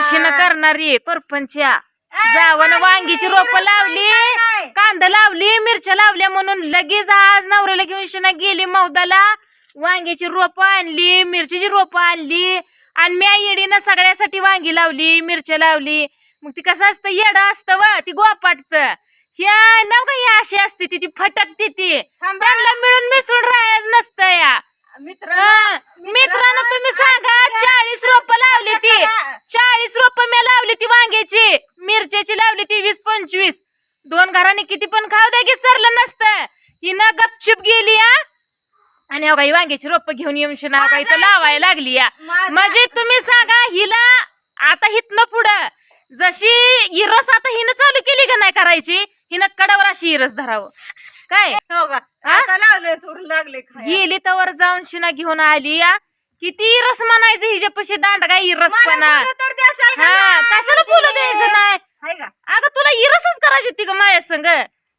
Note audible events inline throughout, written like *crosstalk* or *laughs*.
कशीनं करणारी परपंच्या जावं वांगीची रोप लावली कांदा लावली मिरच्या लावल्या म्हणून लगेच आज नवऱ्याला घेऊन शिना गेली मौदाला. वांग्याची रोप आणली मिरचीची रोप आणली आणि मी येडीनं सगळ्यासाठी वांगी लावली मिरच्या लावली. मग ती कसं असतं येडं असतं व ती गोपाटत. ह्या नव का ही अशी असते ती ती फटकते ती. मिळून मिसळून राहायचं नसतं या. मित्र हा, मित्रांनो तुम्ही सांगा चाळीस रोप लावली ती. चाळीस रोप मी लावली ती वांग्याची. मिरच्याची लावली ती वीस पंचवीस. दोन घराने किती पण खाऊ द्या की सरलं नसतं. हिनं गपचूप गेली या आणि हो काही वांग्याची रोप घेऊन येऊन शिना का इथं लावायला लागली या म्हणजे तुम्ही सांगा हिला आता हितनं पुढं. जशी इरस आता हिनं चालू केली का नाही करायची हिनं कडावर अशी इरस धरावं. काय? हो का आता लावलंय तूर लागले खायला. गेली तर जाऊन शिना घेऊन आली या किती इरस म्हणायचं हिच्यापाशी दांड काय इरस मला पणा बोलू तर द्याचाल का हा नाही? कशाला बोलू द्यायचं नाही? हाय का? अगं तुला इरसच करायची होती का माझ्या संग.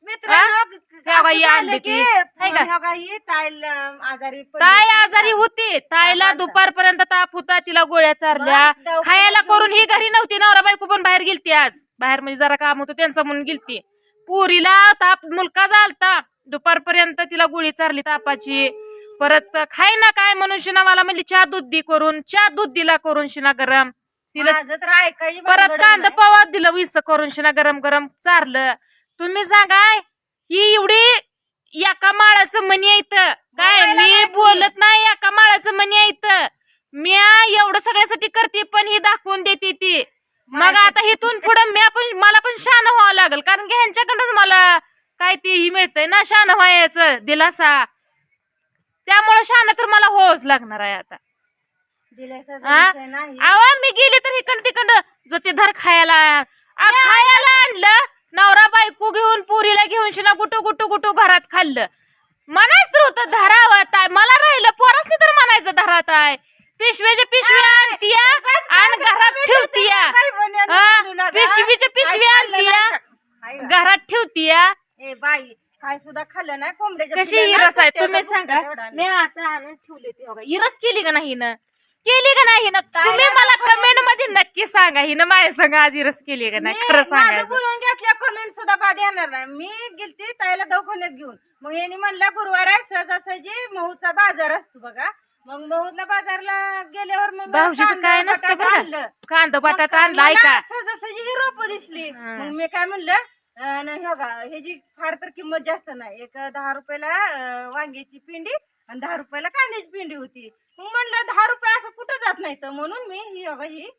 मित्रांनो? असं बाई झालं आणली की, ती. हाय का? ह्या बाई ताईला आजारी पडली. ताई आजारी होती. ताईला दुपारपर्यंत ताप होता तिला गोळ्या चारल्या. दवाखान्यात खायला करून ही घरी नव्हती. नवरा बायको पण बाहेर गेलती आज. बाहेर म्हणजे जरा काम होतं त्यांचं म्हणून गेलती. पुरीला ताप मुलका दुपारपर्यंत तिला गोळी चारली तापाची. परत खाय ना काय म्हणून शिना मला म्हणली चहा दूध दी करून चहा दूध दिला करून शिना गरम. तिला माझं तर ऐकायची परत कांदा. पवार दिलं विस करून शिना गरम गरम चारलं. तुम्ही सांगा ही एवढी एका माळाचं मनी येतं काय बोलायला मी. बोलत नाही एका माळाचं मनी येतं मी एवढं सगळ्यासाठी करते पण ही दाखवून देते ती. मग आता इथून पुढं मी पण मला पण शान व्हावं लागल कारण की ह्यांच्याकडूनच मला काय ते ही मिळतंय ना शान व्हायचं दिलासा. त्यामुळे शान तर मला होच लागणार आहे आता. अहो मी गेली तर इकडं तिकडं जो ते धर खायला. आ, खायला आणलं नवरा बायको घेऊन पुरीला घेऊन शिना गुटू गुटू गुटू घरात खाल्लं. म्हणायच तर होतं धरावत आहे. मला राहिलं पोरासनी तर म्हणायचं धरात आहे. पिशव्याच्या पिशव्या आणतीया आणि घरात ठेवतीया. पिशवीच्या पिशव्या खाल्लं आणतीया? घरात ठेवतीया ए बाई काय सुद्धा खाल्लं नाही कोंबड्याच्या कशी पिल्लाला इरस आहे? तुम्ही सांगा. आणला. मी आता आणून ठेवले ते बघा. इरस केली का नाही हिनं? केली का नाही हिनं? तुम्ही मला कमेंटमध्ये नक्की सांगा. हिनं माझ्या संग आज इरस केली का नाही? मी खरं माझं सांगायचं. बोलून घेतल्या कमेंट सुद्धा बाद येणार नाही. मी गेलती ताईला दवाखान्यात घेऊन. मग यांनी म्हणलं गुरुवार आहे सहजासहजी महूचा बाजार असतो बघा. मग महूतला बाजारला गेल्यावर मग भाऊजीचं कांदा, काय नसतं बटाटा बरं आणलं. कांदा बटाटा आणला मला ऐका. सहजासहजी ही रोप दिसली. मग मी काय म्हणलं न हे बघा ह्याची फार तर किंमत जास्त नाही. एक दहा रुपयाला वांग्याची पिंडी आणि दहा रुपयाला कांद्याची पिंडी होती. मग म्हणलं दहा रुपये असं कुठं जात नाही तर म्हणून मी ही बघा ही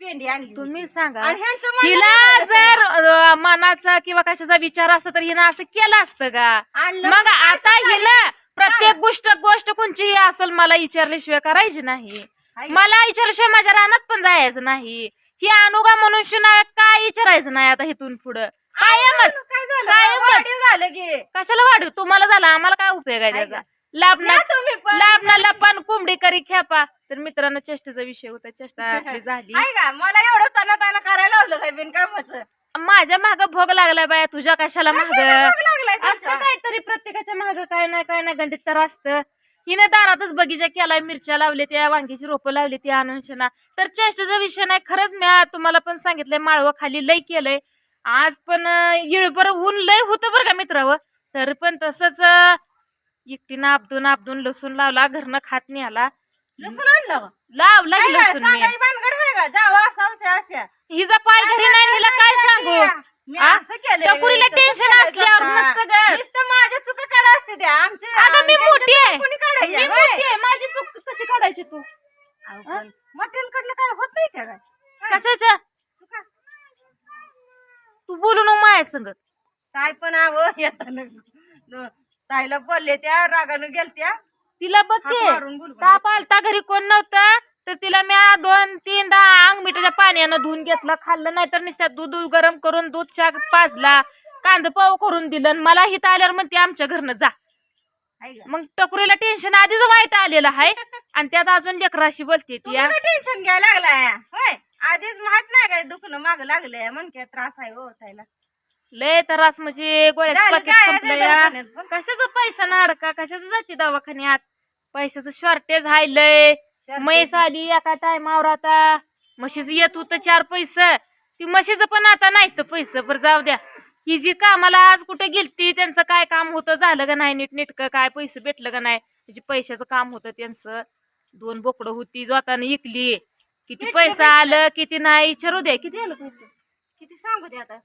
पेंडी आणली. तुम्ही सांगा. आणि ह्यांचं म्हणणं हिला जर अं, मनाचा किंवा कशाचा विचार असता तर हिनं असं केलं असतं का? आणलं मग काय आता हिनं प्रत्येक गोष्ट गोष्ट कोणचीही असेल मला विचारल्याशिवाय करायची नाही. हाय. मला विचारल्याशिवाय माझ्या रानात पण जायचं नाही. ही अनुगा मनुष्य काय विचारायचं नाही आता इथून पुढं? कायमच काय झालं? कायमच. वाढीव झालं की. कशाला वाढू तुम्हाला झाला आम्हाला काय उपयोग आहे त्याचा? लाभना तुम्ही पण. लाभनाला पण कोंबडी करी खेपा. तर मित्रांनो चेष्टेचा विषय होता. चेष्टा *laughs* आपली झाली. आहे का? मला एवढं ताना ताना करायला लावलं काय बिनकामाचं? माझ्या माग भोग लागलाय बाया तुझ्या कशाला माग? कशाला भोग लागलाय तुमचा? असतं काहीतरी प्रत्येकाच्या माग काय नाही काय नाही गंडीत तर असतं. हिने दारातच बगीचा केलाय मिरच्या लावले त्या वांगीची रोपं लावली ती शिना तर चेष्टेचा विषय नाही खरंच मी तुम्हाला पण सांगितलंय माळवं खाली लय केलंय. आज पण इळबर ऊन लय होतं बरं का मित्रावं तर पण तसंच एकटीनं आपदून आपदून लसूण लावला घरनं खात नाही आला. लसूण आणलं? लावला का? लसूण मी. भानगड का? जावा अशा अशा हिचा पाय घरी नाही हिला काय सांगू? आ? असं केलंय, त्या पुरीला तसं टेन्शन असल्यावर. नसतं ग. माझ्या चुका काढा असते त्या. आमचे अगं मी आमच्या मोठी चुका आहे. कोणी काढायच्या, मी होय? मोठी आहे. माझी चूक कशी काढायची तू? अहो, पण मटेरियल कडनं काय होत नाही त्या काय? कशाच्या बोलू नको माझ्या संग काय पण आव येताना ताईला बोलले त्या रागानं गेलत्या तिला बघ हाक की, मारून बोलू का? ताप आलता घरी कोण नव्हतं तर तिला मी आ दोन तीनदा अंग मिठाच्या पाण्यानं धुवून घेतलं खाल्लं नाही तर नुसत्या दूध गरम करून दूध शाक पाजला कांदा पाव करून दिलं आणि मला हिथं आल्यावर म्हणते आमच्या घरनं जा का? मग टकुरीला टेन्शन आधीच वाईट आलेलं आहे आणि त्यात अजून लेकराशी बोलते ती. तुम्हाला टेन्शन घ्यायला लागलाय होय आधीच माहीत नाही काय दुखणं माग लागलंय म्हणके त्रास आहे हो ताईला लय त्रास म्हणजे गोळ्याचं झालं पाकिट काय? संपलं आता या. दवाखान्यात पण? कशाचा पैसा ना अडका कशाचं जाते दवाखान्यात? पैशाचं शॉर्टेज आहे लय. Shortage. म्हैस आली एका टायमावर आता. म्हशीच येत होतं चार पैसे. ती म्हशीचं पण आता नाही तर पैसे बरं जाऊ द्या. ही जी कामाला आज कुठे गेलती त्यांचं काय काम होतं झालं का नाही नीट नीटकं काय पैसे भेटलं का नाही? त्याची पैशाचं काम होतं त्यांचं. दोन बोकडं होती जोताने इकली. किती पैसा आलं किती नाही विचारू द्या किती आलं पैसे किती सांगू दे आता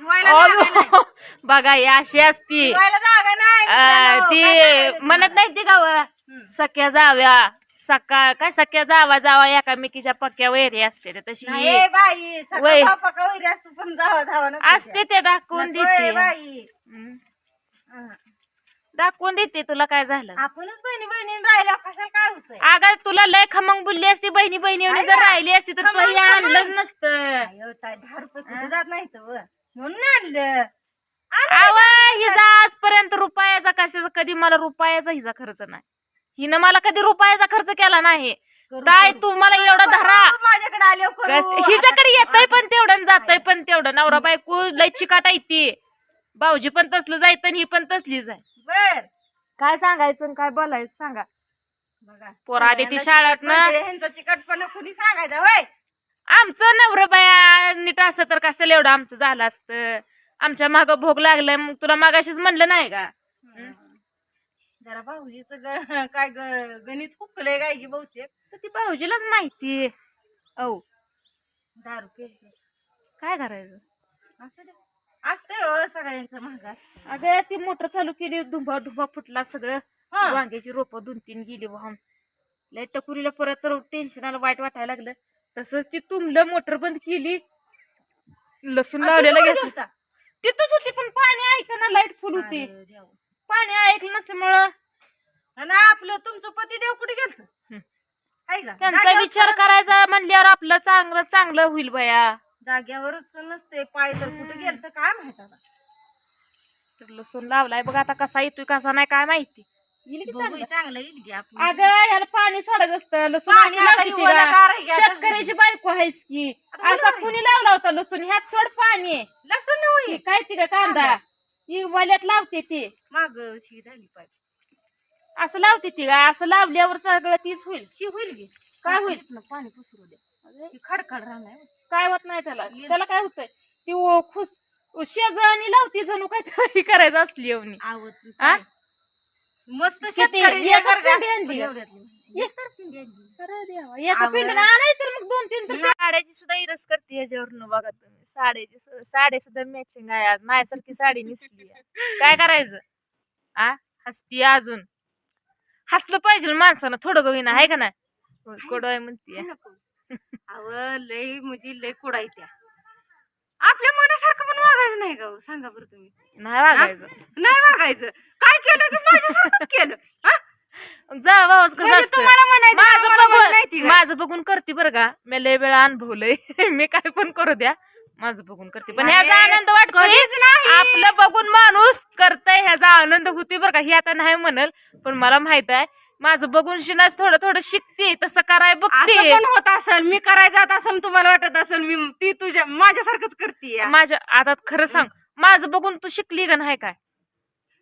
ठेवायला जागा नाही. अहो, *laughs* बघा ही अशी असती ठेवायला जागा नाही आ, मित्रांनो. ती म्हणत नाही ते गाव. सख्या जाव्या सका काय सख्या जावा जावा एकामेकीच्या पक्क्या वैरी असते ते तशी नाही ए बाई वय. बापा का वैरी असतो पण जावा जावा नको असते ते दाखवून नको ए देते बाई. हं. दाखवून देते तुला काय झालं. आपणच बहिणी बहिणी राहिल्या कशाला काय होतंय? अगं तुला लय खमंग बोलली असती बहिणी बहिणी आहे जर? राहिली असती तर तुला हे आणलंच. नसतं. अयो, ताई, दहा रुपये कुठे जात नाही म्हणून आणलं. आवा हिचा आजपर्यंत रुपयाचा कशाचा कधी मला रुपयाचा हिचा खर्च नाही. हिनं मला कधी रुपयाचा खर्च केला नाही. ताई. तू मला एवढं धरा. माझ्याकडे आले कस- हिच्याकडे येतय पण तेवढं जातय पण तेवढं. नवरा बायको लय चिकाटा येते भाऊजी पण तसलं आणि ही पण तसलीच आहे. बर. काय सांगायचं आणि काय बोलायचं सांगा. बघा पोरं आली ती शाळेत ना. म्हणजे ह्यांचं चिकटपणा कुणी सांगायचं? होय. आमचं नवरं बाया नीट असं तर कशाला एवढं आमचं झालं असतं? आमच्या माग भोग लागलाय मग तुला मागाशीच म्हणलं नाही का? जरा भाऊजीच काय ग- गणित हुकलंय काय की बहुतेक? तर ती भाऊजीलाच माहिती औ. रुपये काय करायचं? असं दे. असतंय हो सगळ्यांचं महाग अगं ती मोटर चालू केली धुंबा धुंबा फुटला सगळं. हा. वांग्याची रोपं दोन तीन गेली वाहून लय टकुरीला परत तर टेन्शन आलं वाईट वाटायला लागलं. तसंच ती तुमलं मोटर बंद केली. लसूण लावलेलं घेतलं. तिथंच होती पण पाणी ऐकना लाइट फुल होती. पाणी ऐकलं नसल्यामुळं. आणि आपलं तुमचं पती देव कुठे हं. आहे का? त्यांचा जाग्यावर- विचार करायचा म्हणल्यावर आपलं चांगलं चांगलं होईल बया. जाग्यावरच नसते पाय तर कुठे माहीत आता तर लसूण लावलाय बघ आता कसा येतोय कसा नाही काय माहिती. येईल की चांगलं? चांगलं येईल की आपलं अगं ह्याला पाणी सोडत असतं. लसूण पाणी अशी आता लावती ती का? ओलागार आहे की आता? शेतकऱ्याची बायको आहेस की. आता असा बरोबर कुणी लावला होता लसूण? ह्यात सोड पाणी आहे. लसूण होईल. काय ती का कांदा? ही वल्यात लावते ती. माग शी झाली पाय असं लावते ती का? असं लावल्यावर सगळं तीच होईल. शी होईल की? काय होईल? पाणी पुसरू दे ती खडखड राहणार. काय होत नाही त्याला? त्याला काय होतंय? ती ओ खुस शेजाणी लावती जणू काय तरी करायचं असली येऊन आवत? मस्त? शेतकरी एकच? पिंडी आणली. एका आवड. पिंडीनं आणायचं तर मग दोन तीन तर साड्याची सुद्धा इरस करते ह्याच्यावरनं बघा तुम्ही साड्याची साडी सुद्धा मॅचिंग आहे आज माझ्यासारखी साडी नेसली. काय करायचं आ हसती अजून हसलं पाहिजे माणसानं थोडं गवीना आहे का नाही कडोय म्हणते नको. अव लय म्हणजे लय कुडायत्या आपल्या मनासारखं पण वागायचं नाही का हो? सांगा बरं तुम्ही. नाही वागायचं. नाही वागायचं. काय केलं की माझ्यासारखंच केलं. हा? जा कसं म्हणजे असतं तुम्हाला म्हणायचं माझं आम्हाला म्हणायला नाही ती बघून काय? माझं बघून करते बरं का. मी लय वेळा अनुभवलंय. *laughs* मी काय पण करू द्या. माझं बघून करते. पण ह्याचा आनंद कधीच नाही. आपलं बघून माणूस करतय ह्याचा आनंद होती बरं का. ही आता नाही म्हणल पण मला माहीत आहे. माझं बघून शिनाच थोडं थोडं शिकते तसं कराय असं बघते पण होत असेल मी करायचं जात असेल तुम्हाला वाटत असेल मी ती तुझ्या माझ्यासारखंच करते माझ्या आता खरं सांग माझं बघून तू शिकली का नाही काय?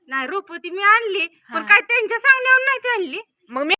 नाही रुपती मी आणली पण हा. काय त्यांच्या सांगण्यावर नाही ती आणली. मग मी